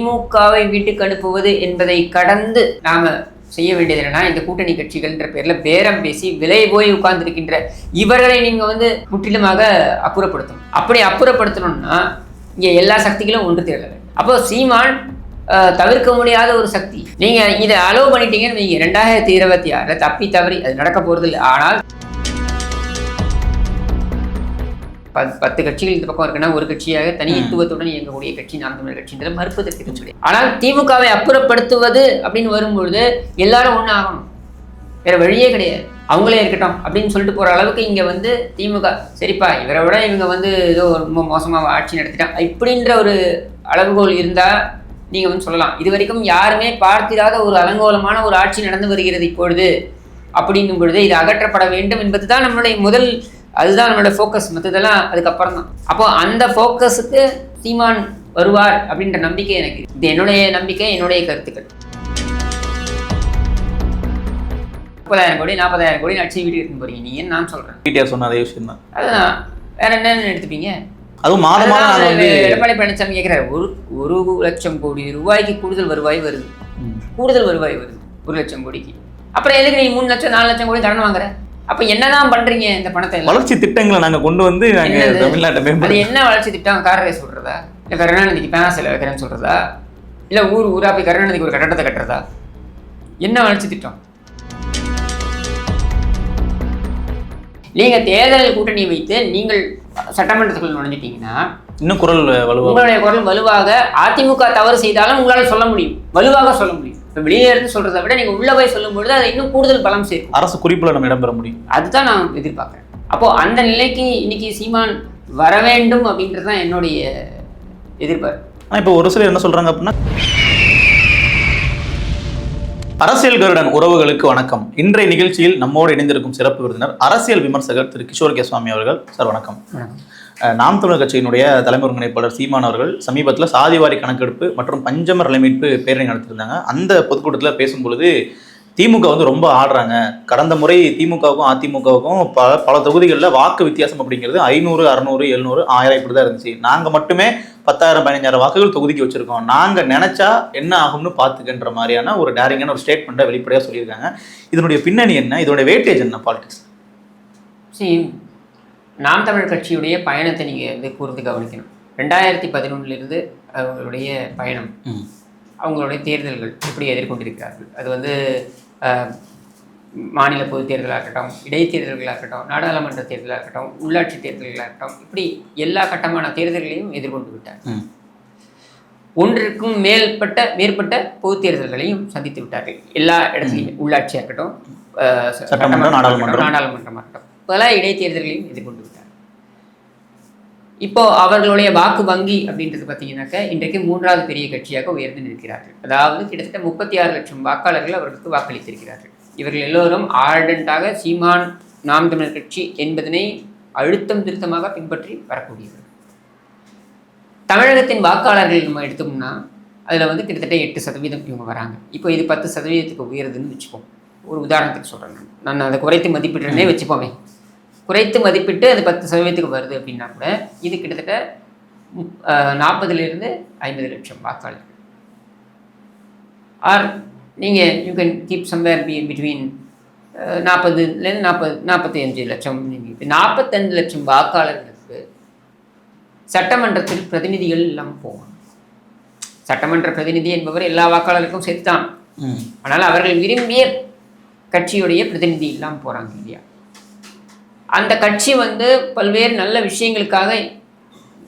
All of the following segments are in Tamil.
திமுகவை வீட்டுக்கு அனுப்புவது என்பதை கடந்து நாம செய்ய வேண்டியது என்னன்னா இந்த கூட்டணி கட்சிகள்ன்ற பேர்ல பேரம் பேசி விலை போய் உட்கார்ந்திருக்கின்ற இவர்களை நீங்க வந்து முற்றிலுமாக அப்புறப்படுத்தணும். அப்படி அப்புறப்படுத்தணும்னா இங்க எல்லா சக்திகளும் ஒன்று தேட அப்போ சீமான் தவிர்க்க முடியாத ஒரு சக்தி. நீங்க இதை அலோவ் பண்ணிட்டீங்கன்னு நீங்க ரெண்டாயிரத்தி இருபத்தி ஆறுல தப்பி தவறி அது நடக்க போறது இல்லை ஆனால் பத்து கட்சிகள் இந்த பக்கம் இருக்குன்னா ஒரு கட்சியாக தனித்துவத்துடன் இயங்கக்கூடிய கட்சி நாம் தமிழர் கட்சின்றதை மறுப்பதற்கு சொல்லி ஆனால் திமுகவை அப்புறப்படுத்துவது அப்படின்னு வரும்பொழுது எல்லாரும் ஒண்ணு ஆகணும். வேற வழியே கிடையாது. அவங்களே இருக்கட்டும் அப்படின்னு சொல்லிட்டு போற அளவுக்கு இங்க வந்து திமுக சரிப்பா இவரை விட இவங்க வந்து ஏதோ ரொம்ப மோசமா ஆட்சி நடத்திட்டான் இப்படின்ற ஒரு அளவுகோல் இருந்தா நீங்க வந்து சொல்லலாம். இது வரைக்கும் யாருமே பார்த்திராத ஒரு அலங்கோலமான ஒரு ஆட்சி நடந்து வருகிறது இப்பொழுது. அப்படின்னும் பொழுது இது அகற்றப்பட வேண்டும் என்பதுதான் நம்மளுடைய முதல் அதுதான் நம்மளோட ஃபோக்கஸ் மற்றதெல்லாம் அதுக்கப்புறம் தான் அப்போ அந்த ஃபோக்கஸுக்கு சீமான் வருவார் அப்படின்ற நம்பிக்கை எனக்கு. இது என்னுடைய நம்பிக்கை என்னுடைய கருத்துக்கள். முப்பதாயிரம் கோடி நாற்பதாயிரம் கோடி நடிச்சு வீட்டுக்கு எடுத்துன்னு போறீங்க. நீங்கன்னு நான் சொல்றேன்? பிடிஆர் சொன்ன அதே விஷயம் தான். அதுதான் வேற என்னன்னு எடுத்துப்பீங்க? அதுவும் மாதம் எடப்பாடி பழனிசாமி கேட்கிறாரு ஒரு ஒரு லட்சம் கோடி ரூபாய்க்கு கூடுதல் வருவாய் வருது. கூடுதல் வருவாய் வருது. ஒரு லட்சம் கோடிக்கு. அப்புறம் எதுக்கு நீ மூணு லட்சம் நாலு லட்சம் கோடி கடன் வாங்குற? அப்ப என்னதான் பண்றீங்க இந்த பணத்தை வளர்ச்சி திட்டங்களை நாங்க கொண்டு வந்து நாங்க? தமிழ்நாட்டை மேம்படுத்த என்ன வளர்ச்சி திட்டம்? கார் ரேஸ் விடுறதா இல்ல கருணாநிதிக்கு பேனாசில வைக்கிறேன்னு சொல்றதா? இல்ல ஊர் ஊரா போய் கருணாநிதிக்கு ஒரு கட்டடத்தை கட்டுறதா? என்ன வளர்ச்சி திட்டம்? நீங்க தேர்தல் கூட்டணி வைத்து நீங்கள் சட்டமன்றத்துக்குள் நுழைஞ்சிட்டீங்கன்னா இன்னும் குரல் வலுவா உங்களுடைய குரல் வலுவாக அதிமுக தவறு செய்தாலும் உங்களால சொல்ல முடியும். வலுவாக சொல்ல முடியும். இப்ப வெளியே இருந்து சொல்றதை விட நீங்க உள்ள போய் சொல்லும் பொழுது அது இன்னும் கூடுதல் பலம் சேர்க்கும். அரசு குறிப்புல நம்ம இடம்பெற முடியும். அதுதான் நான் எதிர்பார்க்குறேன். அப்போ அந்த நிலைக்கு இன்னைக்கு சீமான் வர வேண்டும் அப்படின்றது தான் என்னுடைய எதிர்பார்ப்பு. ஆனா இப்போ ஒரு சிலர் என்ன சொல்றாங்க அப்படின்னா அரசியல் கருடன் உறவுகளுக்கு வணக்கம். இன்றைய நிகழ்ச்சியில் நம்மோடு இணைந்திருக்கும் சிறப்பு விருந்தினர் அரசியல் விமர்சகர் திரு கிஷோர் கேஸ்வாமி அவர்கள். சார் வணக்கம். நாம் தமிழர் கட்சியினுடைய தலைமை ஒருங்கிணைப்பாளர் சீமான் அவர்கள் சமீபத்தில் சாதிவாரி கணக்கெடுப்பு மற்றும் பஞ்சமர் நிலைமீட்பு பேரணி நடத்திருந்தாங்க அந்த பொதுக்கூட்டத்தில் பேசும்பொழுது திமுக வந்து ரொம்ப ஆடுறாங்க. கடந்த முறை திமுகவுக்கும் அதிமுகவுக்கும் பல பல தொகுதிகளில் வாக்கு வித்தியாசம் அப்படிங்கிறது ஐநூறு அறநூறு எழுநூறு ஆயிரம் இப்படி தான் இருந்துச்சு. நாங்கள் மட்டுமே பத்தாயிரம் பதினஞ்சாயிரம் வாக்குகள் தொகுதிக்கு வச்சுருக்கோம். நாங்கள் நினச்சா என்ன ஆகும்னு பார்த்துக்கின்ற மாதிரியான ஒரு டேரிங்கான ஒரு ஸ்டேட்மெண்ட்டை வெளிப்படையாக சொல்லியிருக்காங்க. இதனுடைய பின்னணி என்ன? இதனுடைய வேட்டேஜ் என்ன? பாலிடிக்ஸ் நாம் தமிழ் கட்சியுடைய பயணத்தை நீங்கள் வந்து கூர்ந்து கவனிக்கணும். ரெண்டாயிரத்தி பதினொன்றிலிருந்து அவங்களுடைய பயணம் அவங்களுடைய தேர்தல்கள் எப்படி எதிர்கொண்டிருக்கிறார்கள்? அது வந்து மாநில பொதுத் தேர்தலாக இருக்கட்டும் இடைத்தேர்தல்களாக இருக்கட்டும் நாடாளுமன்ற தேர்தலாக இருக்கட்டும் உள்ளாட்சி தேர்தல்களாக இருக்கட்டும் இப்படி எல்லா கட்டமான தேர்தல்களையும் எதிர்கொண்டு விட்டார். ஒன்றிற்கும் மேற்பட்ட மேற்பட்ட பொதுத் தேர்தல்களையும் சந்தித்து விட்டார்கள். எல்லா இடத்துலையுமே உள்ளாட்சியாக. இருக்கட்டும், நாடாளுமன்றமாக இருக்கட்டும். பல இடைத்தேர்தல்களையும் எதிர்கொண்டு விட்டார். இப்போ அவர்களுடைய வாக்கு வங்கி அப்படின்றது பார்த்தீங்கன்னாக்க இன்றைக்கு மூன்றாவது பெரிய கட்சியாக உயர்ந்து நிற்கிறார்கள். அதாவது கிட்டத்தட்ட முப்பத்தி ஆறு லட்சம் வாக்காளர்கள் அவர்களுக்கு வாக்களித்திருக்கிறார்கள். இவர்கள் எல்லோரும் ஆர்டண்டாக சீமான் நாம் தமிழர் கட்சி என்பதனை அழுத்தம் திருத்தமாக பின்பற்றி வரக்கூடியவர்கள். தமிழகத்தின் வாக்காளர்கள் நம்ம எடுத்தோம்னா அதில் வந்து கிட்டத்தட்ட எட்டு சதவீதம் இவங்க வராங்க. இப்போ இது பத்து சதவீதத்துக்கு உயருதுன்னு வச்சுப்போம். ஒரு உதாரணத்துக்கு சொல்கிறேன் நான். நான் அதை குறைத்து மதிப்பிடுறேனே வச்சுப்போமே. குறைத்து மதிப்பிட்டு அது பத்து சதவீதத்துக்கு வருது அப்படின்னா கூட இது கிட்டத்தட்ட நாற்பதுலேருந்து ஐம்பது லட்சம் வாக்காளர்கள். ஆர் நீங்கள் you can keep somewhere be between நாற்பதுலேருந்து நாற்பது நாற்பத்தி அஞ்சு லட்சம் நீங்கள் நாற்பத்தஞ்சு லட்சம் வாக்காளர்களுக்கு சட்டமன்றத்தில் பிரதிநிதிகள் இல்லாமல் போவாங்க சட்டமன்ற பிரதிநிதி என்பவர் எல்லா வாக்காளருக்கும் சேர்த்தான் ஆனால் அவர்கள் விரும்பிய கட்சியுடைய பிரதிநிதி இல்லாமல் போகிறாங்க இல்லையா? அந்த கட்சி வந்து பல்வேறு நல்ல விஷயங்களுக்காக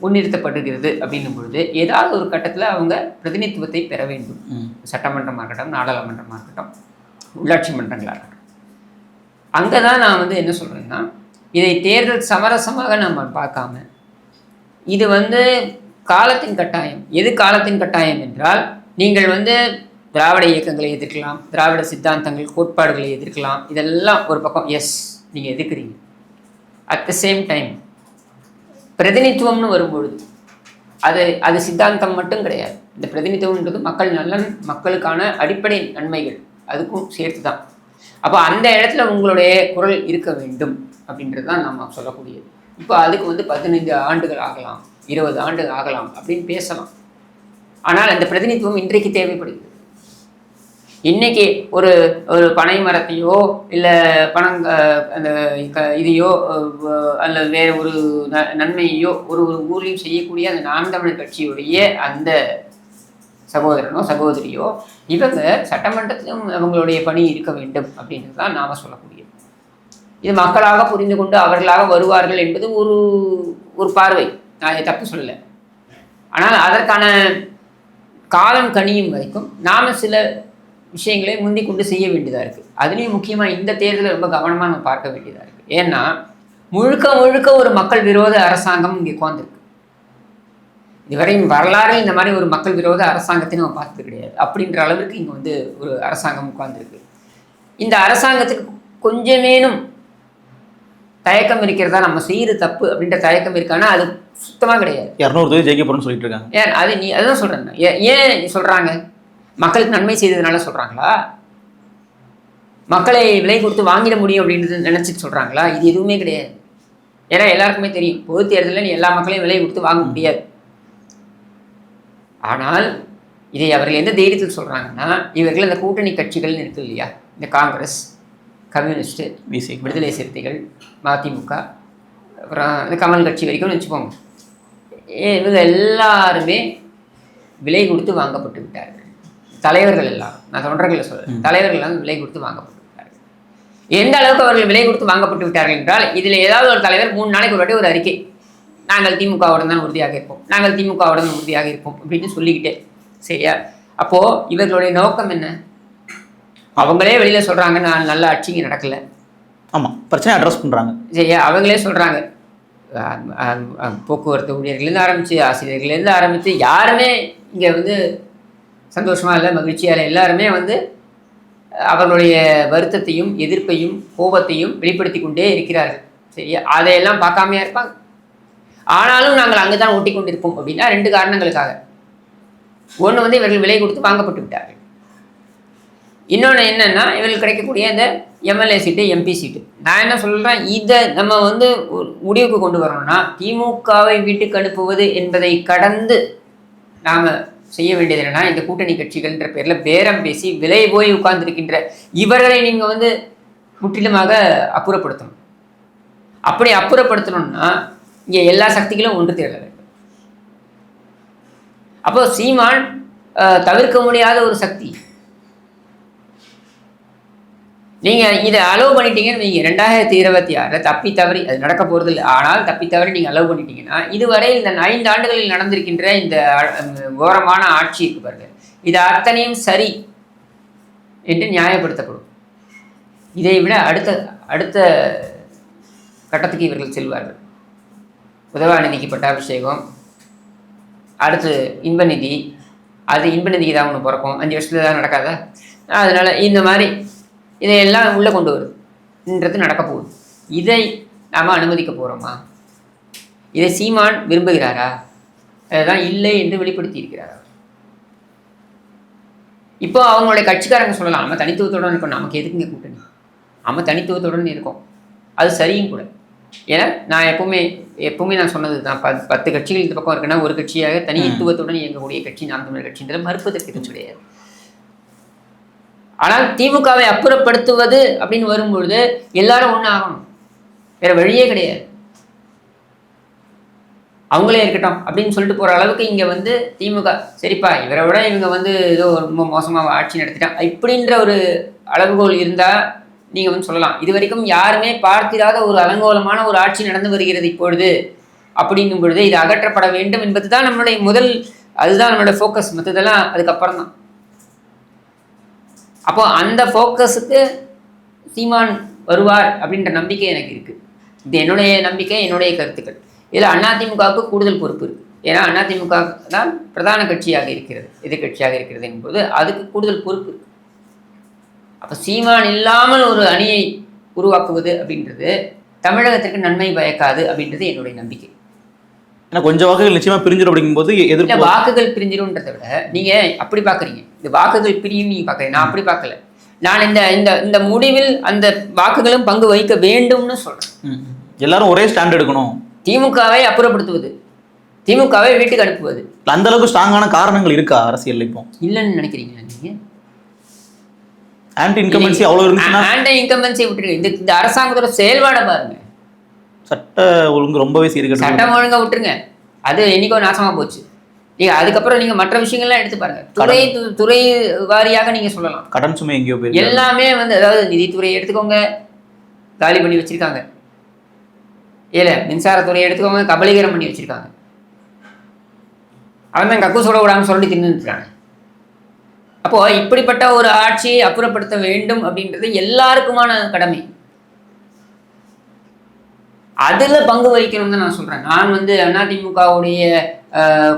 முன்னிறுத்தப்படுகிறது அப்படின்னும் பொழுது ஏதாவது ஒரு கட்டத்தில் அவங்க பிரதிநிதித்துவத்தை பெற வேண்டும். சட்டமன்றமாக இருக்கட்டும் நாடாளுமன்றமாக இருக்கட்டும் உள்ளாட்சி மன்றங்களாக இருக்கட்டும். அங்கே தான் நான் வந்து என்ன சொல்கிறேன்னா இதை தேர்தல் சமரசமாக நம்ம பார்க்காம இது வந்து காலத்தின் கட்டாயம். எது காலத்தின் கட்டாயம் என்றால் நீங்கள் வந்து திராவிட இயக்கங்களை எதிர்க்கலாம் திராவிட சித்தாந்தங்கள் கோட்பாடுகளை எதிர்க்கலாம் இதெல்லாம் ஒரு பக்கம் எஸ் நீங்கள் எதிர்க்கிறீங்க. அட் த சேம் டைம் பிரதிநித்துவம்னு வரும்பொழுது அது அது சித்தாந்தம் மட்டும் கிடையாது. இந்த பிரதிநிதித்துவம்ன்றது மக்கள் நலன் மக்களுக்கான அடிப்படை நன்மைகள் அதுக்கும் சேர்த்து தான் அப்போ அந்த இடத்துல உங்களுடைய குரல் இருக்க வேண்டும் அப்படின்றது தான் நம்ம சொல்லக்கூடியது. இப்போ அதுக்கு வந்து பதினைந்து ஆண்டுகள் ஆகலாம் இருபது ஆண்டுகள் ஆகலாம் அப்படின்னு பேசலாம். ஆனால் அந்த பிரதிநிதித்துவம் இன்றைக்கு தேவைப்படுகிறது. இன்னைக்கு ஒரு ஒரு பனை மரத்தையோ இல்லை பணம் அந்த க- இதையோ அல்லது வேற ஒரு ந- நன்மையையோ ஒரு ஒரு ஊர்லையும் செய்யக்கூடிய அந்த நாம் தமிழ் கட்சியுடைய அந்த சகோதரனோ சகோதரியோ இவங்க சட்டமன்றத்திலும் அவங்களுடைய பணி இருக்க வேண்டும் அப்படின்றது தான் நாம் சொல்லக்கூடியது. இது மக்களாக புரிந்து கொண்டு அவர்களாக வருவார்கள் என்பது ஒரு ஒரு பார்வை. நான் இதை தப்பு சொல்லலை. ஆனால் அதற்கான காலம் கனியும் வரைக்கும் நாம் சில விஷயங்களை முந்தி கொண்டு செய்ய வேண்டியதாக இருக்குது அதுலேயும் முக்கியமாக இந்த தேர்தலை ரொம்ப கவனமாக நம்ம பார்க்க வேண்டியதாக இருக்குது ஏன்னா முழுக்க முழுக்க ஒரு மக்கள் விரோத அரசாங்கம் இங்கே உட்காந்துருக்கு இதுவரையும் வரலாறு இந்த மாதிரி ஒரு மக்கள் விரோத அரசாங்கத்தை நம்ம பார்த்தது கிடையாது. அப்படின்ற அளவுக்கு இங்கே வந்து ஒரு அரசாங்கம் உட்கார்ந்துருக்கு. இந்த அரசாங்கத்துக்கு கொஞ்சமேனும் தயக்கம் இருக்கிறதா நம்ம செய்யற தப்பு அப்படின்ற தயக்கம் இருக்கானா அது சுத்தமாக கிடையாது. இரநூறு தொகுதி ஜெயிக்க போறோம்னு சொல்லிட்டு இருக்காங்க. ஏன் அது நீ அதுதான் சொல்கிறேன் ஏன் சொல்கிறாங்க மக்களுக்கு நன்மை செய்ததுனால சொல்கிறாங்களா மக்களை விலை கொடுத்து வாங்கிட முடியும் அப்படின்றது நினச்சிட்டு சொல்கிறாங்களா இது எதுவுமே கிடையாது. ஏன்னா எல்லாருக்குமே தெரியும். பொது தேர்தலில் நீ எல்லா மக்களையும் விலை கொடுத்து வாங்க முடியாது. ஆனால் இதை அவர்கள் எந்த தைரியத்தில் சொல்கிறாங்கன்னா இவர்கள் இந்த கூட்டணி கட்சிகள்னு இருக்கு இல்லையா? இந்த காங்கிரஸ் கம்யூனிஸ்ட்டு விடுதலை சிறுத்தைகள் மதிமுக அப்புறம் இந்த கமல் கட்சி வரைக்கும் வச்சுப்போங்க ஏ, இவங்க எல்லாருமே விலை கொடுத்து வாங்கப்பட்டு விட்டார்கள். தலைவர்கள் எல்லாம் நான் தொண்டர்களை சொல்றேன். தலைவர்கள் எல்லாம் விலை கொடுத்து வாங்கப்பட்டு விட்டார்கள் எந்த அளவுக்கு அவர்கள் விலை கொடுத்து வாங்கப்பட்டு விட்டார்கள் என்றால் இதில் ஏதாவது ஒரு தலைவர் மூணு நாளைக்கு ஒரு வாட்டி ஒரு அறிக்கை. நாங்கள் திமுகவுடன் தான் உறுதியாக இருப்போம். நாங்கள் திமுகவுடன் உறுதியாக இருப்போம் அப்படின்னு சொல்லிக்கிட்டே. சரியா? அப்போது இவர்களுடைய நோக்கம் என்ன? அவங்களே வெளியில் சொல்கிறாங்க நான் நல்ல ஆட்சி இங்கே நடக்கலை. ஆமா பிரச்சனை அட்ரஸ் பண்றாங்க. சரியா? அவங்களே சொல்கிறாங்க போக்குவரத்து ஊழியர்கள்லேருந்து ஆரம்பித்து ஆசிரியர்கள்லேருந்து ஆரம்பித்து யாருமே இங்கே வந்து சந்தோஷமாக இல்லை மகிழ்ச்சியாக இல்லை. எல்லாருமே வந்து அவர்களுடைய வருத்தத்தையும் எதிர்ப்பையும் கோபத்தையும் வெளிப்படுத்தி கொண்டே இருக்கிறார்கள். சரியா? அதையெல்லாம் பார்க்காமையா இருப்பாங்க. ஆனாலும் நாங்கள் அங்கே தான் ஓட்டி கொண்டிருப்போம் அப்படின்னா ரெண்டு காரணங்களுக்காக. ஒன்று வந்து இவர்கள் விலை கொடுத்து வாங்கப்பட்டு விட்டார்கள். இன்னொன்று என்னென்னா இவர்கள் கிடைக்கக்கூடிய இந்த எம்எல்ஏ சீட்டு எம்பி சீட்டு. நான் என்ன சொல்கிறேன் இதை நம்ம வந்து முடிவுக்கு கொண்டு வரணும்னா திமுகவை வீட்டுக்கு அனுப்புவது என்பதை கடந்து நாம் செய்ய வேண்டியது என்னன்னா இந்த கூட்டணி கட்சிகள்ன்ற பேரில் பேரம் பேசி விலை போய் உட்கார்ந்துருக்கின்ற இவர்களை நீங்கள் வந்து முற்றிலுமாக அப்புறப்படுத்தணும். அப்படி அப்புறப்படுத்தணும்னா இங்கே எல்லா சக்திகளும் ஒன்று திரள வேண்டும். அப்போ சீமான் அஹ், தவிர்க்க முடியாத ஒரு சக்தி. நீங்க இதை அலோவ் பண்ணிட்டீங்கன்னு நீங்கள் ரெண்டாயிரத்தி இருபத்தி ஆறில் தப்பி தவறி அது நடக்க போறது இல்லை. ஆனால் தப்பி தவறி நீங்க அலோவ் பண்ணிட்டீங்கன்னா இதுவரை இந்த ஐந்து ஆண்டுகளில் நடந்திருக்கின்ற இந்த ஓரமான கோரமான ஆட்சி இருக்கு பாருங்க. இது அத்தனையும் சரி என்று நியாயப்படுத்தப்படும். இதை விட அடுத்த அடுத்த கட்டத்துக்கு இவர்கள் செல்வார்கள். உதவாநிதிக்கு பட்டாபிஷேகம் அடுத்து இன்பநிதி அது இன்பநிதிக்கு தான் ஒன்று பிறக்கும். அஞ்சு வருஷத்துல தான் நடக்காதா? அதனால இந்த மாதிரி இதையெல்லாம் உள்ளே கொண்டு வருதுன்றது நடக்க போகுது. இதை நாம் அனுமதிக்க போகிறோமா இதை சீமான் விரும்புகிறாரா? அதுதான் இல்லை என்று வெளிப்படுத்தி இருக்கிறாரா? இப்போ அவங்களுடைய கட்சிக்காரங்க சொல்லலாம். நம்ம தனித்துவத்துடன் இருக்கோம். நமக்கு எதுக்குங்க கூட்டணி? நம்ம தனித்துவத்துடன் இருக்கோம். அது சரியும் கூட. ஏன்னா நான் எப்பவுமே எப்பவுமே நான் சொன்னது தான். பத் பத்து கட்சிகள் இந்த பக்கம் இருக்குன்னா ஒரு கட்சியாக தனித்துவத்துடன் இயங்கக்கூடிய கட்சி நாம் தமிழர் கட்சின்றது மறுப்பதற்கு கிடையாது. ஆனால் திமுகவை அப்புறப்படுத்துவது அப்படின்னு வரும்பொழுது எல்லாரும் ஒன்று ஆகணும் வேற வழியே கிடையாது. அவங்களே இருக்கட்டும் அப்படின்னு சொல்லிட்டு போகிற அளவுக்கு இங்கே வந்து திமுக சரிப்பா இவரை விட இவங்க வந்து ஏதோ ரொம்ப மோசமாக ஆட்சி நடத்திட்டான் இப்படின்ற ஒரு அளவுகோல் இருந்தால் நீங்கள் வந்து சொல்லலாம். இது வரைக்கும் யாருமே பார்த்திராத ஒரு அலங்கோலமான ஒரு ஆட்சி நடந்து வருகிறது இப்பொழுது. அப்படிங்கும் பொழுது இது அகற்றப்பட வேண்டும் என்பது தான் நம்மளுடைய முதல் அதுதான் நம்மளோட ஃபோக்கஸ் மற்றதெல்லாம் அதுக்கப்புறம் தான் அப்போ அந்த ஃபோக்கஸுக்கு சீமான் வருவார் அப்படின்ற நம்பிக்கை எனக்கு இருக்குது இது என்னுடைய நம்பிக்கை என்னுடைய கருத்துக்கள். இதில் அதிமுகவுக்கு கூடுதல் பொறுப்பு இருக்குது ஏன்னா அதிமுக தான் பிரதான கட்சியாக இருக்கிறது எதிர்கட்சியாக இருக்கிறது என்பது அதுக்கு கூடுதல் பொறுப்பு. அப்போ சீமான் இல்லாமல் ஒரு அணியை உருவாக்குவது அப்படின்றது தமிழகத்திற்கு நன்மை பயக்காது அப்படின்றது என்னுடைய நம்பிக்கை. ஏன்னா கொஞ்சம் வாக்குகள் நிச்சயமா பிரிஞ்சிடும் அப்படிங்கும்போது எதிர்ப்பு வாக்குகள் பிரிஞ்சிரும்ன்றதை விட நீங்க அப்படி பாக்குறீங்க. இந்த வாக்குகள் பிரியும் நீங்க பாக்குறீங்க. நான் அப்படி பார்க்கல நான் இந்த இந்த இந்த முடிவில் அந்த வாக்குகளும் பங்கு வகிக்க வேண்டும்னு சொல்றேன். எல்லாரும் ஒரே ஸ்டாண்ட் எடுக்கணும். திமுகவை அப்புறப்படுத்துவது. திமுகவை வீட்டுக்கு அனுப்புவது. அந்த அளவுக்கு ஸ்ட்ராங்கான காரணங்கள் இருக்கா அரசியல் இப்போ? இல்லைன்னு நினைக்கிறீங்களா நீங்க? ஆன்டி இன்கம்பன்சி அவ்வளவு இருந்துச்சுன்னா ஆன்டி இன்கம்பன்சி விட்டுருங்க. இந்த இந்த அரசாங்கத்தோட செயல்பாடை பாருங்க. சட்ட ஒழுங்கு ரொம்பவே சீர்கெட்டு சட்டம் ஒழுங்கா விட்டுருங்க. அது என்னைக்கோ நாசமா போச்சு. நீங்க அதுக்கப்புறம் நீங்க மற்ற விஷயங்கள்லாம் எடுத்து பாருங்க. துறை துறை வாரியாக நீங்க சொல்லலாம். கடன் சுமை எங்கேயோ போயிருக்கு. எல்லாமே வந்து அதாவது நிதித்துறையை எடுத்துக்கோங்க. காலி பண்ணி வச்சிருக்காங்க. ஏல மின்சாரத்துறையை எடுத்துக்கோங்க. கபலீகரம் பண்ணி வச்சிருக்காங்க. அவன் தான் கக்கூசோட விடாம சொல்லி தின்னுட்டாங்க அப்போ இப்படிப்பட்ட ஒரு ஆட்சியை அப்புறப்படுத்த வேண்டும் அப்படின்றது எல்லாருக்குமான கடமை. அதுல பங்கு வகிக்கணும்னு தான் நான் சொல்றேன். நான் வந்து அதிமுகவுடைய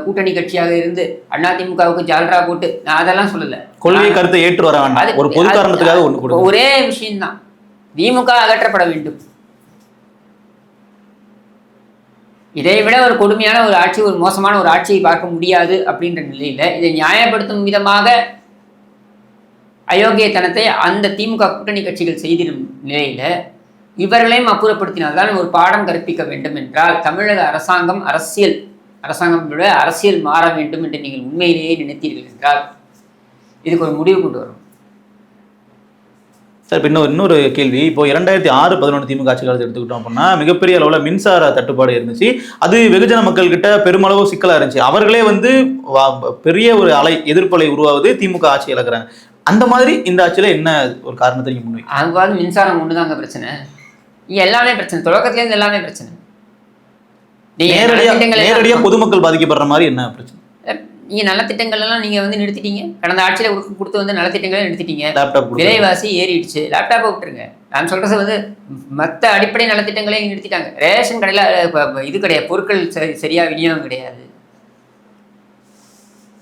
கூட்டணி கட்சியாக இருந்து அதிமுகவுக்கு ஜால்ரா போட்டு நான் அதெல்லாம் சொல்லல. கொள்கை கருத்தை ஏற்று வர வேண்டாம் ஒரு பொது காரணத்துக்காக கொடுங்க. ஒரே விஷயம்தான். திமுக அகற்றப்பட வேண்டும். இதை விட ஒரு கொடுமையான ஒரு ஆட்சி ஒரு மோசமான ஒரு ஆட்சியை பார்க்க முடியாது அப்படின்ற நிலையில இதை நியாயப்படுத்தும் விதமாக அயோக்கியத்தனத்தை அந்த திமுக கூட்டணி கட்சிகள் செய்திடும் நிலையில இவர்களையும் அப்புறப்படுத்தினால்தான் ஒரு பாடம் கற்பிக்க வேண்டும் என்றால் தமிழக அரசாங்கம் அரசியல் அரசாங்கம் விட அரசியல் மாற வேண்டும் என்று நீங்கள் உண்மையிலேயே நினைத்தீர்கள் என்றால் இதுக்கு ஒரு முடிவு கொண்டு வரும். சார் இப்போ இன்னொரு இன்னொரு கேள்வி. இப்போ இரண்டாயிரத்தி ஆறு பதினொன்று திமுக ஆட்சி காலத்தை எடுத்துக்கிட்டோம் அப்படின்னா மிகப்பெரிய அளவில் மின்சார தட்டுப்பாடு இருந்துச்சு. அது வெகுஜன மக்கள் கிட்ட பெருமளவு சிக்கலா இருந்துச்சு. அவர்களே வந்து பெரிய ஒரு அலை எதிர்ப்பலை உருவாவது திமுக ஆட்சி இழக்கிறாங்க. அந்த மாதிரி இந்த ஆட்சியில என்ன ஒரு காரணத்தை நீங்க முன்வைக்க அங்காவது மின்சாரம் ஒன்று தாங்க பிரச்சனை. எல்லாமே பிரச்சனை. தொடக்கத்துலேருந்து எல்லாமே பிரச்சனை. நீங்க நேரடியா நலத்திட்டங்கள் எல்லாம் நேரடியா பொதுமக்கள் பாதிக்கப்படுற மாதிரி என்ன பிரச்சனை? நீங்க நலத்திட்டங்கள் எல்லாம் நீங்க வந்து நிறுத்திட்டீங்க. கடந்த ஆட்சியில கொடுத்து கொடுத்து வந்து நலத்திட்டங்களை நிறுத்திட்டீங்க. லேப்டாப். விலைவாசி ஏறிடுச்சு. லேப்டாப்பை விட்டுருங்க. நான் சொல்றது வந்து மற்ற அடிப்படை நலத்திட்டங்களையும் நிறுத்திட்டாங்க. ரேஷன் கடையில் இது கிடையாது. பொருட்கள் சரி சரியா விநியோகம் கிடையாது.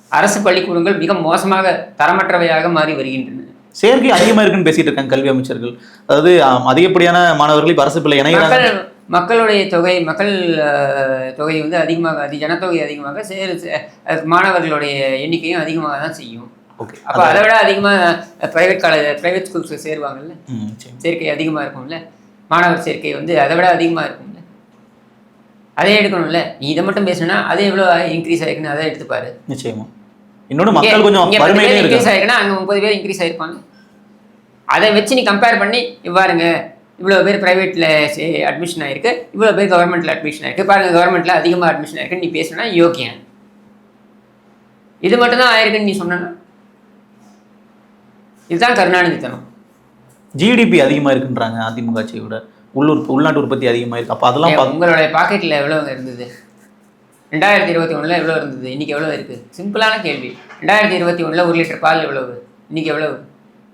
அரசு பள்ளிக்கூடங்கள் மிக மோசமாக தரமற்றவையாக மாறி வருகின்றன. சேர்க்கை அதிகமா இருக்குன்னு பேசிட்டு இருக்காங்க கல்வி அமைச்சர்கள். அதாவது அதிகப்படியான மாணவர்கள் இப்ப அரசு பிள்ளை இணைகிறாங்க மக்கள் மக்களுடைய தொகை மக்கள் தொகை வந்து அதிகமாக அதி ஜனத்தொகை அதிகமாக சேரு மாணவர்களுடைய எண்ணிக்கையும் அதிகமாக தான் செய்யும். ஓகே. அப்போ அதை விட அதிகமாக ப்ரைவேட் காலேஜ் ப்ரைவேட் ஸ்கூல்ஸ் சேருவாங்கல்ல? சேர்க்கை அதிகமாக இருக்கும்ல? மாணவர் சேர்க்கை வந்து அதை விட அதிகமாக இருக்கும்ல? அதே எடுக்கணும்ல? நீ இதை மட்டும் பேசுனா அது எவ்வளோ இன்க்ரீஸ் ஆயிருக்குன்னு அதை எடுத்துப்பாரு. நிச்சயமா. இன்னொன்னு மக்கள் கொஞ்சம் வறுமையிலே இன்க்ரீஸ் ஆயிருக்குன்னா அங்கே முப்பது பேர் இன்க்ரீஸ் ஆயிருப்பாங்க. அதை வச்சு நீ கம்பேர் பண்ணி இவ்வாறுங்க இவ்வளோ பேர் ப்ரைவேட்டில் அட்மிஷன் ஆயிருக்கு இவ்வளோ பேர் கவர்மெண்ட்டில் அட்மிஷன் ஆயிருக்கு. பாருங்க கவர்மெண்ட்டில் அதிகமாக அட்மிஷன் ஆயிருக்கு நீ பேசுனா யோக்கியம் இது மட்டும்தான் ஆயிருக்குன்னு நீ சொன்னா இதுதான் கருணாநிதித்தனம். ஜிடிபி அதிகமா இருக்குன்றாங்க அதிமுக ஆட்சியை விட. உள்ளூர் உள்நாட்டு உற்பத்தி அதிகமா இருக்கு. அப்ப அதெல்லாம் உங்களுடைய பாக்கெட்டில் எவ்வளோ இருந்தது? ரெண்டாயிரத்தி இருபத்தி ஒன்றில் எவ்வளோ இருந்தது? இன்னைக்கு எவ்வளோ இருக்குது சிம்பிளான கேள்வி. ரெண்டாயிரத்தி இருபத்தி ஒன்றில் ஒரு லிட்டர் பால் எவ்வளவு? இன்னைக்கு எவ்வளவு?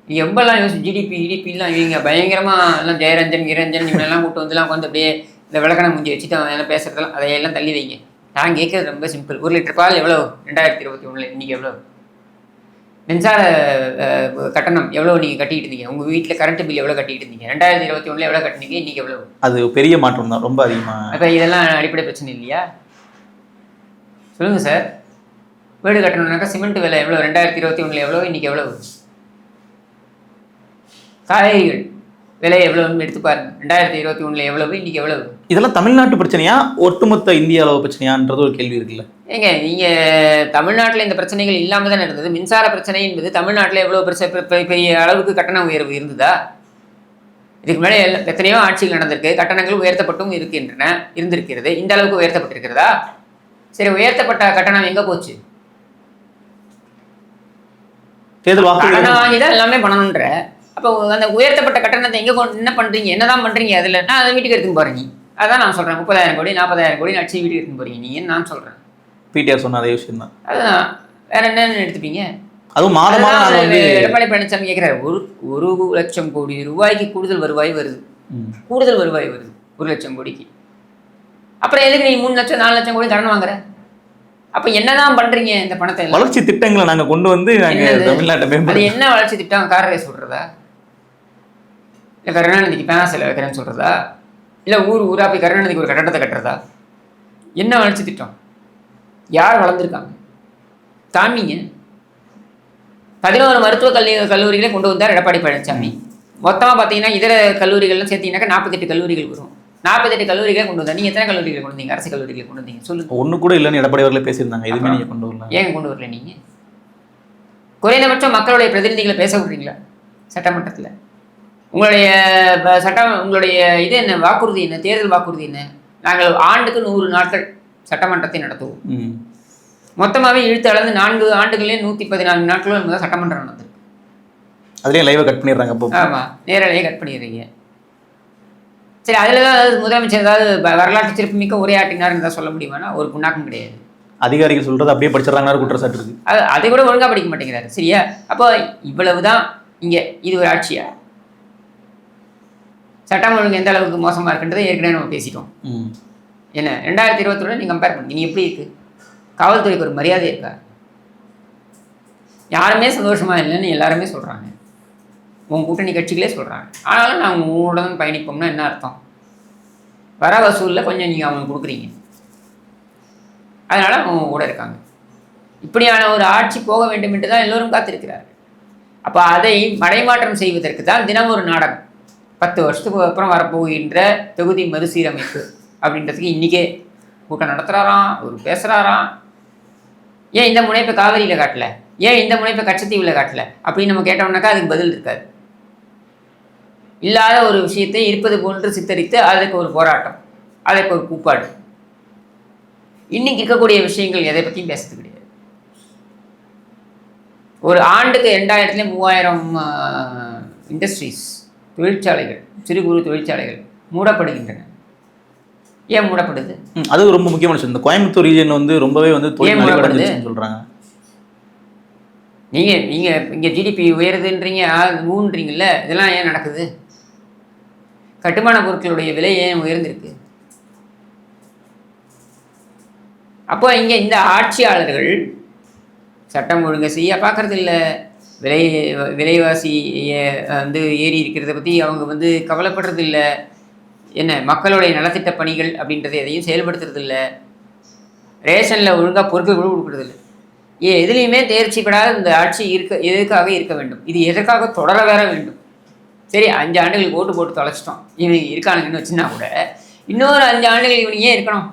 நீ எவ்வளோலாம் யோசி ஜிடிபி ஜிடிபிலாம் இவங்க பயங்கரமாக எல்லாம் ஜெயரஞ்சன் கிரஞ்சன் இவனெல்லாம் கூட்டு வந்துலாம் உட்காந்து அப்படியே இந்த விளக்கணம் முடிஞ்சு வச்சுட்டு அவன் எல்லாம் பேசுறதெல்லாம் அதையெல்லாம் தள்ளி வைங்க. நான் கேட்கறது ரொம்ப சிம்பிள் ஒரு லிட்டர் பால் எவ்வளோ ரெண்டாயிரத்தி இருபத்தி ஒன்றில் இன்னைக்கு எவ்வளோ மின்சார கட்டணம் எவ்வளோ நீங்கள் கட்டிட்டு இருந்தீங்க? உங்கள் வீட்டில் கரண்ட் பில் எவ்வளோ கட்டிட்டு இருந்தீங்க? ரெண்டாயிரத்தி இருபத்தி ஒன்றில் எவ்வளோ கட்டினீங்க? இன்னைக்கு எவ்வளோ அது பெரிய மாற்றம் தான். ரொம்ப அதிகமா அப்போ இதெல்லாம் அடிப்படை பிரச்சனை இல்லையா? சொல்லுங்க சார். வீடு கட்டணும்னாக்கா சிமெண்ட் விலை எவ்வளோ ரெண்டாயிரத்தி இருபத்தி ஒன்றில் எவ்வளோ இன்னைக்கு எவ்வளவு? காய்கறிகள் விலை எவ்வளோன்னு எடுத்து பாருங்க. ரெண்டாயிரத்தி இருபத்தி ஒன்றில் எவ்வளவு? இன்னைக்கு எவ்வளவு? இதெல்லாம் தமிழ்நாட்டு பிரச்சனையா? ஒட்டுமொத்த இந்திய அளவு பிரச்சனையான்றது ஒரு கேள்வி இருக்குல்ல. ஏங்க நீங்கள் தமிழ்நாட்டில் இந்த பிரச்சனைகள் இல்லாமல் தானே இருந்தது? மின்சார பிரச்சனை என்பது தமிழ்நாட்டில் எவ்வளோ பிரச்சனை பெரிய அளவுக்கு கட்டண உயர்வு இருந்ததா? இதுக்கு எல்லா எத்தனையோ ஆட்சிகள் நடந்திருக்கு. கட்டணங்கள் உயர்த்தப்பட்டும் இருக்கின்றன இருந்திருக்கிறது. இந்த அளவுக்கு உயர்த்தப்பட்டிருக்கிறதா? சரி உயர்த்தப்பட்ட கட்டணம் எங்கே போச்சு? தேர்தல் வாங்கி தான் எல்லாமே பண்ணணுன்ற. அப்போ அந்த உயர்த்தப்பட்ட கட்டணத்தை எங்கே என்ன பண்ணுறீங்க என்னதான் பண்ணுறீங்க அதில் நான் அதை வீட்டுக்கு எடுத்துன்னு நீ அதான் நான் சொல்கிறேன் முப்பதாயிரம் கோடி நாற்பதாயிரம் கோடி அடிச்சு வீட்டுக்கு எடுத்துன்னு போகிறீங்க நீங்கள் நான் சொல்கிறேன் பிடிஆர் சொன்ன அதே விஷயம் தான் அதுதான். வேற என்னன்னு எடுத்துப்பீங்க? அதுவும் மாதம் எடப்பாடி பழனிசாமி கேட்குறாரு ஒரு ஒரு லட்சம் கோடி ரூபாய்க்கு கூடுதல் வருவாய் வருது. கூடுதல் வருவாய் வருது. ஒரு லட்சம் கோடிக்கு. அப்புறம் எதுக்கு நீ மூணு லட்சம் நாலு லட்சம் கோடி கடன் வாங்குற? அப்ப என்னதான் பண்றீங்க இந்த பணத்தை வளர்ச்சி திட்டங்களை நாங்க கொண்டு வந்து நாங்க? தமிழ்நாட்டை அது மேம்படுத்த என்ன வளர்ச்சி திட்டம்? கார் ரேஸ் விடுறதா இல்ல கருணாநிதிக்கு பேனாசில வைக்கிறேன்னு சொல்றதா? இல்ல ஊர் ஊரா போய் கருணாநிதிக்கு ஒரு கட்டடத்தை கட்டுறதா? என்ன வளர்ச்சி திட்டம்? யார் வளர்ந்துருக்காங்க? காமிங்க பதினோரு மருத்துவக் கல்லூரி கல்லூரிகளை கொண்டு வந்தார் எடப்பாடி பழனிசாமி மொத்தமாக பார்த்தீங்கன்னா இதர கல்லூரிகள்லாம் சேர்த்தீங்கன்னாக்கா நாற்பத்தெட்டு கல்லூரிகள் வரும். நாற்பத்தெட்டு கல்லூரிகளை கொண்டு வந்தா நீங்க எத்தனை கல்லூரிகளை கொண்டு வந்தீங்க? அரசு கல்லூரிகளை கொண்டு வந்தீங்க? சொல்லுங்க. ஒண்ணு கூட இல்லைன்னு எடப்பாடி அவர்களே பேசியிருந்தாங்க. எதுவுமே நீங்க கொண்டு வரல. ஏன் கொண்டு வரல நீங்க? குறைந்தபட்சம் மக்களுடைய பிரதிநிதிகளை பேச விடுறீங்களா? சட்டமன்றத்துல. உங்களுடைய சட்டம் உங்களுடைய இது என்ன? வாக்குறுதி என்ன? தேர்தல் வாக்குறுதி என்ன? நாங்கள் ஆண்டுக்கு நூறு நாட்கள் சட்டமன்றத்தை நடத்துவோம். ம். மொத்தமாகவே இழுத்து அளந்து நான்கு ஆண்டுகளே நூற்றி பதினான்கு நாட்களும் சட்டமன்றம் நடந்திருக்கு. அதுலயே லைவை கட் பண்ணிடுறாங்க ஆமாம் நேரலையே கட் பண்ணிடுறீங்க. சரி அதில் தான் அதாவது முதலமைச்சர் ஏதாவது வரலாற்று சிறப்புமிக்க உரையாற்றினார்னு தான் சொல்ல முடியுமானா? ஒரு புண்ணாக்கும் கிடையாது. அதிகாரிகள் சொல்றது அப்படியே படிச்சிடறாங்க குற்றச்சாட்டு இருக்கு. அது அதை கூட ஒழுங்கா படிக்க மாட்டேங்கிறாரு. சரியா? அப்போ இவ்வளவுதான் இங்கே இது ஒரு ஆட்சியா? சட்டம் ஒழுங்கு எந்த அளவுக்கு மோசமாக இருக்குன்றதை ஏற்கனவே நம்ம பேசிட்டோம். ம். என்ன? ரெண்டாயிரத்தி இருபத்தொன்னு நீங்கள் கம்பேர் பண்ணி நீ எப்படி இருக்கு? காவல்துறைக்கு ஒரு மரியாதை இருக்கா? யாருமே சந்தோஷமா இல்லைன்னு எல்லாருமே சொல்கிறாங்க உன் கூட்டணி கட்சிகளே சொல்கிறாங்க ஆனாலும் நாங்கள் உங்களுடன் பயணிப்போம்னா என்ன அர்த்தம்? வர வசூலில் கொஞ்சம் நீங்கள் அவங்க கொடுக்குறீங்க. அதனால் அவங்க கூட இருக்காங்க. இப்படியான ஒரு ஆட்சி போக வேண்டும் என்று தான் எல்லோரும் காத்திருக்கிறார்கள். அப்போ அதை மடைமாற்றம் செய்வதற்கு தான் தினம் ஒரு நாடகம். பத்து வருஷத்துக்கு அப்புறம் வரப்போகின்ற தொகுதி மறுசீரமைப்பு அப்படின்றதுக்கு இன்றைக்கே கூட்டம் நடத்துகிறாராம் ஒரு பேசுகிறாராம் ஏன் இந்த முனைப்பை காவிரியில் காட்டல? ஏன் இந்த முனைப்பை கச்சத்தீவில் காட்டலை? அப்படின்னு நம்ம கேட்டோம்னாக்கா அதுக்கு பதில் இருக்காது. இல்லாத ஒரு விஷயத்தை இருப்பது போன்று சித்தரித்து அதுக்கு ஒரு போராட்டம். அதுக்கு ஒரு கூப்பாடு. இன்னைக்கு இருக்கக்கூடிய விஷயங்கள் எதை பற்றியும் பேசுறது கிடையாது. ஒரு ஆண்டுக்கு ரெண்டாயிரத்துல மூவாயிரம் இண்டஸ்ட்ரீஸ் தொழிற்சாலைகள் சிறு குறு தொழிற்சாலைகள் மூடப்படுகின்றன. ஏன் மூடப்படுது? அது ரொம்ப முக்கியமான விஷயம். இந்த கோயம்புத்தூர் ரீஜன் வந்து ரொம்பவே வந்து மூடப்படுது? நலிவடைஞ்சிருச்சுன்னு சொல்றாங்க. நீங்க நீங்க இங்க ஜிடிபி உயருதுன்றீங்க ஊன்றீங்கல்ல இதெல்லாம் ஏன் நடக்குது? கட்டுமான பொருட்களுடைய விலை ஏன் உயர்ந்திருக்கு? அப்போ இங்கே இந்த ஆட்சியாளர்கள் சட்டம் ஒழுங்கு செய்ய பார்க்கறது இல்லை விலை விலைவாசி வந்து ஏறி இருக்கிறத பற்றி அவங்க வந்து கவலைப்படுறது இல்லை என்ன மக்களுடைய நலத்திட்ட பணிகள் அப்படின்றத எதையும் செயல்படுத்துறது இல்லை ரேஷனில் ஒழுங்காக பொருட்கள் கூட கொடுக்குறது இல்லை ஏன் எதுலேயுமே தேர்ச்சி பெறாத இந்த ஆட்சி இருக்க எதுக்காக இருக்க வேண்டும்? இது எதற்காக தொடர வேற வேண்டும்? சரி அஞ்சு ஆண்டுகளுக்கு ஓட்டு போட்டு தொலைச்சிட்டோம். இவங்க இருக்கானுங்கன்னு வச்சுன்னா கூட. இன்னொரு அஞ்சு ஆண்டுகள் இவனுங்க ஏன் இருக்கணும்?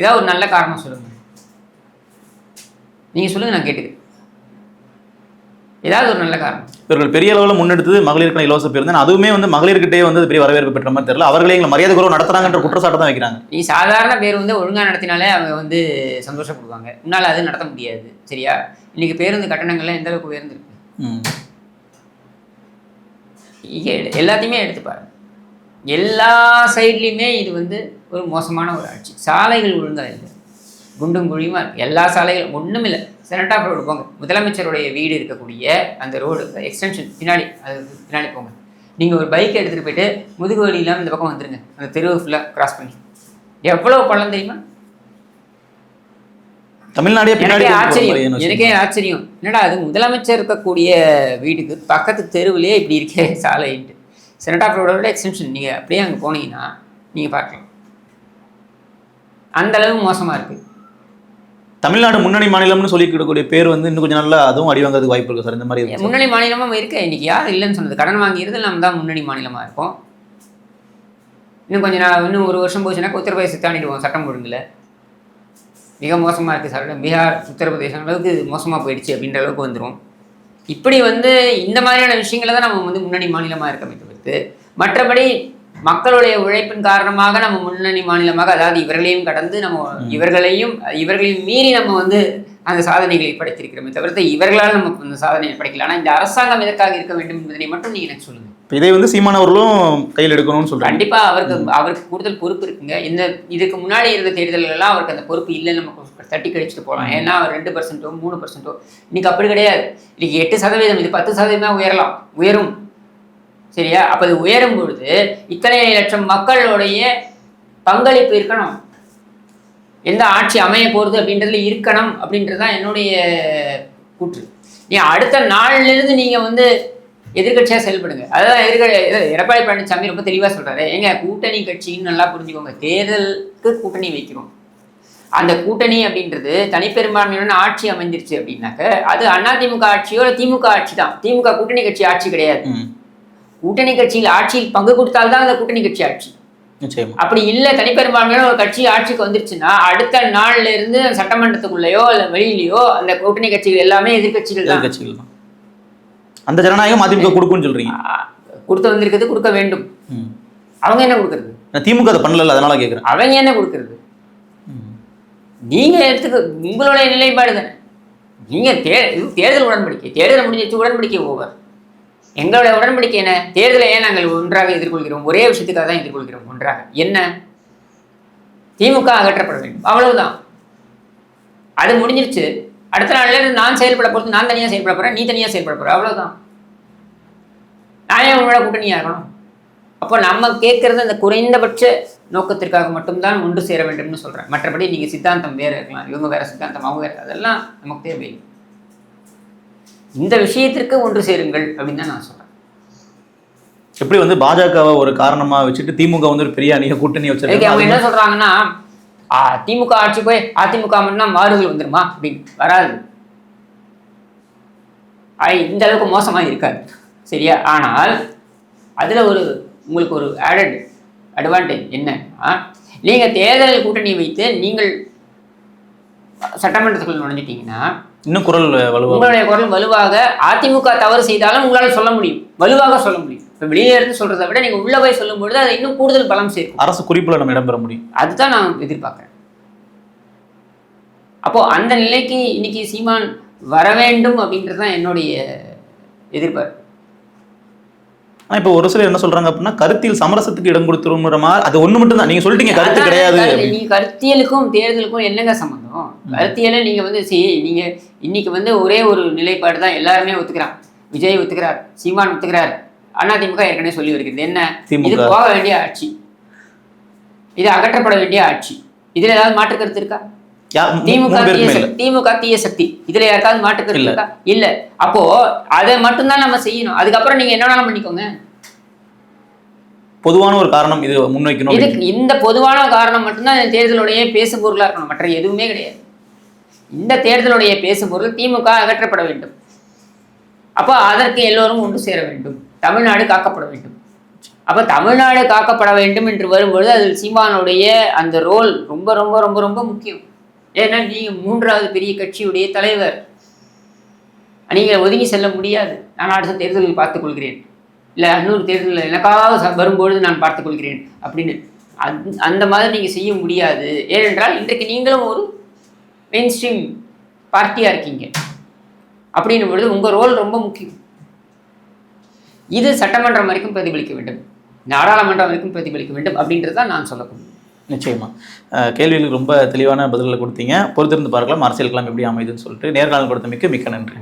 ஏதாவது ஒரு நல்ல காரணம் சொல்லுங்க. நீங்கள் சொல்லுங்க நான் கேட்டுக்கிறேன். ஏதாவது ஒரு நல்ல காரணம். இவர்கள் பெரிய அளவில் முன்னெடுத்தது மகளிருக்கான இலவச பேருந்து அதுவுமே வந்து மகளிர்கிட்டே வந்து பெரிய வரவேற்பு பெற்ற மாதிரி தெரியல. அவர்களே எங்களை மரியாதை குறைவு நடத்துறாங்கன்ற குற்றச்சாட்டை தான் வைக்கிறாங்க. நீ சாதாரண பேர் வந்து ஒழுங்காக நடத்தினாலே அவங்க வந்து சந்தோஷப்படுவாங்க. உன்னால் அது நடத்த முடியாது. சரியா? இன்னைக்கு பேருந்து கட்டணங்கள்லாம் எந்த அளவுக்கு உயர்ந்திருக்கு? எல்லாத்தையுமே எடுத்து பாருங்கள் எல்லா சைட்லேயுமே இது வந்து ஒரு மோசமான ஒரு ஆட்சி. சாலைகள் ஒழுங்காக இல்லை. குண்டும் குழியுமா இருக்குது எல்லா சாலைகளும் ஒன்றும் இல்லை செனட்டாப் ரோடு போங்க. முதலமைச்சருடைய வீடு இருக்கக்கூடிய அந்த ரோடு எக்ஸ்டென்ஷன் பின்னாடி அது பின்னாடி போங்க. நீங்கள் ஒரு பைக்கை எடுத்துகிட்டு போயிட்டு முதுகு வலி இல்லாமல் இந்த பக்கம் வந்துடுங்க அந்த தெருவு ஃபுல்லாக க்ராஸ் பண்ணி எவ்வளோ பள்ளம் தெரியுமா? தமிழ்நாடே பின்னாடி ஆச்சரியம். எனக்கே ஆச்சரியம். என்னடா அது முதலமைச்சர் இருக்கக்கூடிய வீட்டுக்கு பக்கத்து தெருவுலயே இப்படி இருக்கே சாலைன்ட்டு. செனட்டாப் ரோடோட எக்ஸ்டென்ஷன் நீங்கள் அப்படியே அங்கே போனீங்கன்னா நீங்கள் பார்க்கலாம். அந்த அளவு மோசமாக இருக்குது தமிழ்நாடு முன்னணி மாநிலம்னு சொல்லிக்கிடக்கூடிய பேர் வந்து இன்னும் கொஞ்சம் நல்லா அதுவும் அடி வாங்குறதுக்கு வாய்ப்பு இருக்கு சார் இந்த மாதிரி. முன்னணி மாநிலமாக இருக்கு. இன்னைக்கு யார் இல்லைன்னு சொன்னது. கடன் வாங்கிறது நம்ம தான் முன்னணி மாநிலமாக இருக்கோம். இன்னும் கொஞ்சம் நான் இன்னும் ஒரு வருஷம் போச்சுன்னா உத்தரப்பிரதேசத்தை தாண்டிடுவோம் சட்டம் ஒழுங்குல. மிக மோசமாக இருக்குது சார். பீகார் உத்தரப்பிரதேசம் அளவுக்கு மோசமாக போயிடுச்சு அப்படின்ற அளவுக்கு வந்துடும் இப்படி வந்து இந்த மாதிரியான விஷயங்களை தான் நம்ம வந்து முன்னணி மாநிலமாக இருக்கமே தவிர்த்து மற்றபடி மக்களுடைய உழைப்பின் காரணமாக நம்ம முன்னணி மாநிலமாக அதாவது இவர்களையும் கடந்து நம்ம இவர்களையும் இவர்களையும் மீறி நம்ம வந்து அந்த சாதனைகளை படைத்திருக்கிறோமே தவிர்த்து இவர்களால் நம்ம அந்த சாதனையை படைக்கல. ஆனால் இந்த அரசாங்கம் எதற்காக இருக்க வேண்டும் என்பதனை மட்டும் நீங்கள் எனக்கு சொல்லுங்கள் இதை வந்து சீமானவர்களும் கையில் எடுக்கணும்னு சொல்றாங்க. கண்டிப்பா அவருக்கு அவருக்கு கூடுதல் பொறுப்பு இருக்குங்க. இந்த இதுக்கு முன்னாடி இருந்த தேர்தல்கள் எல்லாம் அவருக்கு அந்த பொறுப்பு இல்லைன்னு நம்ம தட்டி கழிச்சுட்டு போகலாம். ஏன்னா அவர் ரெண்டு பர்சன்ட்டோ மூணு பர்சன்ட்டோ இன்னைக்கு அப்படி கிடையாது. இன்னைக்கு எட்டு சதவீதம் இது பத்து சதவீதம் உயரலாம். உயரும். சரியா? அப்ப அது உயரும் பொழுது இத்தனை லட்சம் மக்களுடைய பங்களிப்பு இருக்கணும். எந்த ஆட்சி அமைய போகிறது அப்படின்றதுல இருக்கணும் அப்படின்றது தான் என்னுடைய கூற்று. நீ அடுத்த நாள்ல இருந்து நீங்க வந்து எதிர்க்கட்சியா செயல்படுங்க. அதான் எதிர்க்க எடப்பாடி பழனிசாமி ரொம்ப தெளிவா சொல்றாரு. ஏங்க கூட்டணி கட்சின்னு நல்லா புரிஞ்சுக்கோங்க. தேர்தலுக்கு கூட்டணி வைக்கிறோம். அந்த கூட்டணி அப்படின்றது தனிப்பெரும்பான்மையுடன் ஆட்சி அமைஞ்சிருச்சு அப்படின்னாக்க அது அதிமுக ஆட்சியோ திமுக ஆட்சி தான் திமுக கூட்டணி கட்சி ஆட்சி கிடையாது. கூட்டணி கட்சியில் ஆட்சியில் பங்கு கொடுத்தால்தான் அந்த கூட்டணி கட்சி ஆட்சி. அப்படி இல்லை தனிப்பெரும்பான்மையான ஒரு கட்சி ஆட்சிக்கு வந்துருச்சுன்னா அடுத்த நாள்ல இருந்து சட்டமன்றத்துக்குள்ளேயோ இல்லை வெளியிலயோ அந்த கூட்டணி கட்சிகள் எல்லாமே எதிர்க்கட்சிகள் தான். எதிர்கட்சிகள் தான். அந்த ஜனநாயகம் அதிமுக கொடுக்கும்னு சொல்றீங்க. கொடுத்து வந்திருக்கிறது கொடுக்க வேண்டும். அவங்க என்ன கொடுக்கறது? நான் திமுக அதை பண்ணல அதனால கேட்குறேன் அவங்க என்ன கொடுக்கறது? நீங்க எடுத்துக்க உங்களுடைய நிலைப்பாடு தானே. நீங்க தே தேர்தல் உடன்படிக்கை. தேர்தல் முடிஞ்சிச்சு உடன்படிக்கை ஓவர் எங்களுடைய உடன்படிக்கை என்ன? தேர்தலை ஏன் நாங்கள் ஒன்றாக எதிர்கொள்கிறோம்? ஒரே விஷயத்துக்காக தான் எதிர்கொள்கிறோம். ஒன்றாக. என்ன? திமுக அகற்றப்பட வேண்டும். அவ்வளவுதான். அது முடிஞ்சிருச்சு. அடுத்த நாள்ல நான் செயல்பட போகிறது நான் தனியாக செயல்பட போறேன் நீ தனியாக செயல்பட போற. அவ்வளவுதான். நான் ஏன் உங்களோட கூட்டணியாக இருக்கணும். அப்போ நம்ம கேட்கறது அந்த குறைந்தபட்ச நோக்கத்திற்காக மட்டும்தான் ஒன்று சேர வேண்டும்னு சொல்றேன். மற்றபடி நீங்க சித்தாந்தம் வேற இருக்கலாம். இவங்க வேற சித்தாந்தம் அவங்க வேற. அதெல்லாம் நமக்கு தேவையில்லை. இந்த விஷயத்திற்கு ஒன்று சேருங்கள் அப்படின்னு தான் நான் சொல்றேன். எப்படி வந்து பாஜகவை ஒரு காரணமா வச்சுட்டு திமுக வந்து ஒரு பெரிய அணியை கூட்டணி இதுக்கு அவங்க என்ன வச்சிருக்காங்க சொல்றாங்கன்னா திமுக ஆட்சி போய் அதிமுக மட்டும்னா மாறுதல் வந்துருமா? அப்படின்னு. வராது. இந்த அளவுக்கு மோசமா இருக்காது. சரியா? ஆனால் அதுல ஒரு உங்களுக்கு ஒரு ஆடட் அட்வான்டேஜ் என்னன்னா நீங்க தேர்தல் கூட்டணி வைத்து நீங்கள் சட்டமன்றத்துக்குள்ள நுழைஞ்சிட்டீங்கன்னா இன்னும் குரல் வலுவா உங்களுடைய குரல் வலுவாக அதிமுக தவறு செய்தாலும் உங்களால் சொல்ல முடியும். வலுவாக சொல்ல முடியும். இப்போ வெளியே இருந்து சொல்றதை விட நீங்க உள்ள போய் சொல்லும் பொழுது அது இன்னும் கூடுதல் பலம் சேர்க்கும். அரசு குறிப்புல நம்ம இடம்பெற முடியும். அதுதான் நான் எதிர்பார்க்குறேன். அப்போ அந்த நிலைக்கு இன்னைக்கு சீமான் வர வேண்டும் அப்படின்றது தான் என்னுடைய எதிர்பார்ப்பு ஆனா இப்போ ஒரு சிலர் என்ன சொல்றாங்க அப்படின்னா கருத்தில் சமரசத்துக்கு இடம் கொடுத்துருங்கிற மாதிரி அது ஒண்ணு மட்டும் தான் நீங்க சொல்லிட்டீங்க கருத்து கிடையாது கரு- அப்படின்னு. நீங்க கருத்தியலுக்கும் தேர்தலுக்கும் என்னங்க சம்பந்தம்? கருத்தியலை நீங்க வந்து சி நீங்க இன்னைக்கு வந்து ஒரே ஒரு நிலைப்பாடு தான் எல்லாருமே ஒத்துக்கிறான் விஜய் ஒத்துக்கிறார் சீமான் ஒத்துக்கிறார் அதிமுக ஏற்கனவே சொல்லி வருகிறது. என்ன. இது போக வேண்டிய ஆட்சி. இது அகற்றப்பட வேண்டிய ஆட்சி. இதுல ஏதாவது மாற்று கருத்து இருக்கா? திமுக திமுக தீய சக்தி. இதுல யாருக்காவது மாற்று கருத்து. இருக்கா? இல்ல. அப்போ அதை மட்டும்தான் நம்ம செய்யணும். அதுக்கப்புறம் நீங்க என்ன வேணாலும் பண்ணிக்கோங்க. பொதுவான ஒரு காரணம் இது முன்வைக்கணும். இதுக்கு இந்த பொதுவான காரணம் மட்டும்தான் தேர்தலுடைய பேசு பொருளா இருக்கணும். மற்ற எதுவுமே கிடையாது. இந்த தேர்தலுடைய பேசும் பொருள் திமுக அகற்றப்பட வேண்டும். அப்போ அதற்கு எல்லோரும் ஒன்று சேர வேண்டும். தமிழ்நாடு காக்கப்பட வேண்டும். அப்போ தமிழ்நாடு காக்கப்பட வேண்டும் என்று வரும்பொழுது அதில் சீமானுடைய அந்த ரோல் ரொம்ப ரொம்ப ரொம்ப ரொம்ப முக்கியம். ஏன்னா நீங்கள் மூன்றாவது பெரிய கட்சியுடைய தலைவர். நீங்கள் ஒதுங்கி செல்ல முடியாது. நான் அடுத்த தேர்தலில் பார்த்துக்கொள்கிறேன். இல்லை இன்னொரு தேர்தலில் எனக்காக வரும்பொழுது நான் பார்த்துக்கொள்கிறேன் அப்படின்னு. அந் அந்த மாதிரி நீங்கள் செய்ய முடியாது. ஏனென்றால் இன்றைக்கு நீங்களும் ஒரு மெயின் ஸ்ட்ரீம் பார்ட்டியாக இருக்கீங்க. அப்படின்னும் பொழுது உங்கள் ரோல் ரொம்ப முக்கியம். இது சட்டமன்றம் வரைக்கும் பிரதிபலிக்க வேண்டும். நாடாளுமன்றம் வரைக்கும் பிரதிபலிக்க வேண்டும் அப்படின்றது தான் நான் சொல்லக்கூடிய நிச்சயமாக கேள்விகளுக்கு ரொம்ப தெளிவான பதில்களை கொடுத்தீங்க. பொறுத்திருந்து பார்க்கலாம். அரசியல் களம் எப்படி அமைதுன்னு சொல்லிட்டு. நேர்காணல் கொடுத்தமைக்கு மிக்க நன்றி.